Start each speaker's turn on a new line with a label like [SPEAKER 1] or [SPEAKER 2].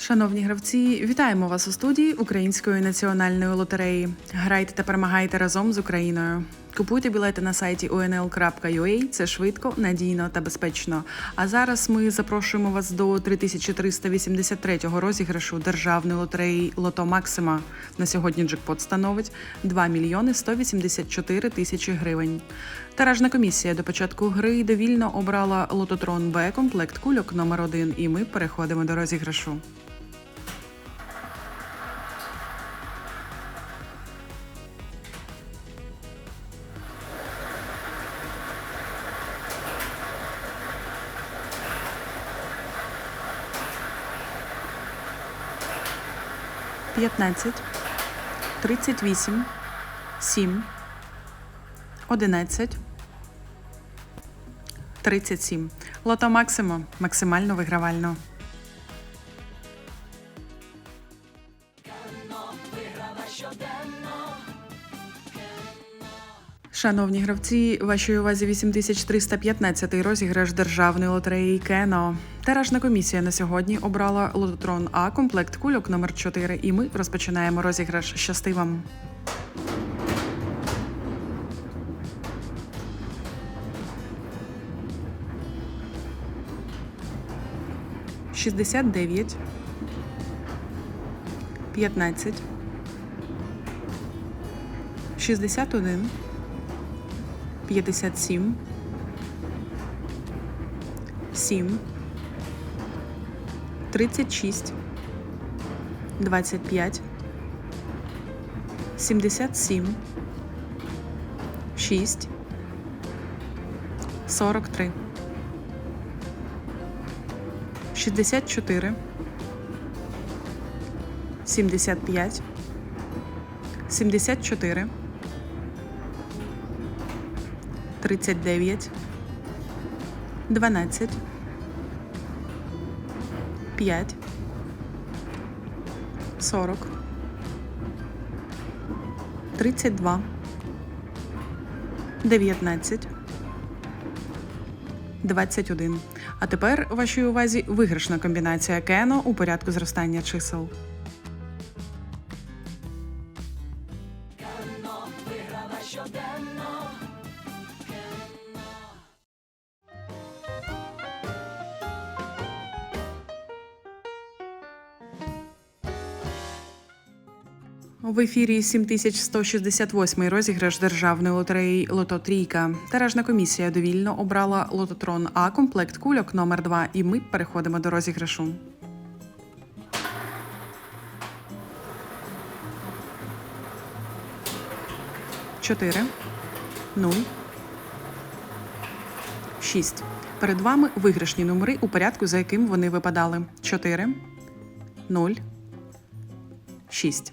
[SPEAKER 1] Шановні гравці, вітаємо вас у студії Української національної лотереї. Грайте та перемагайте разом з Україною. Купуйте білети на сайті unl.ua. Це швидко, надійно та безпечно. А зараз ми запрошуємо вас до 3383-го розіграшу державної лотереї Лото Максима. На сьогодні джекпот становить 2 мільйони 184 тисячі гривень. Таражна комісія до початку гри довільно обрала лототрон Б комплект кульок номер 1 і ми переходимо до розіграшу. П'ятнадцять, тридцять вісім, сім, одинадцять, тридцять сім. Лото Максимо максимально вигравально. Шановні гравці, вашій увазі 8315 розіграш державної лотереї Кено. Таражна комісія на сьогодні обрала лототрон А комплект кульок номер 4 і ми розпочинаємо розіграш. Щасти вам! Шістдесят дев'ять, п'ятнадцять, шістдесят один, п'ятдесят сім, сім, тридцять шість, двадцять п'ять, сімдесят сім, шість, сорок три. 64, 75, 74, 39, 12, 5, 40, 32, 19, 21. А тепер вашій увазі виграшна комбінація Кено у порядку зростання чисел. В ефірі 7168 розіграш державної лотереї Лото Трійка. Таражна комісія довільно обрала лототрон А комплект кульок номер 2 і ми переходимо до розіграшу. Чотири, нуль, шість. Перед вами виграшні номери у порядку, за яким вони випадали. Чотири, нуль, шість.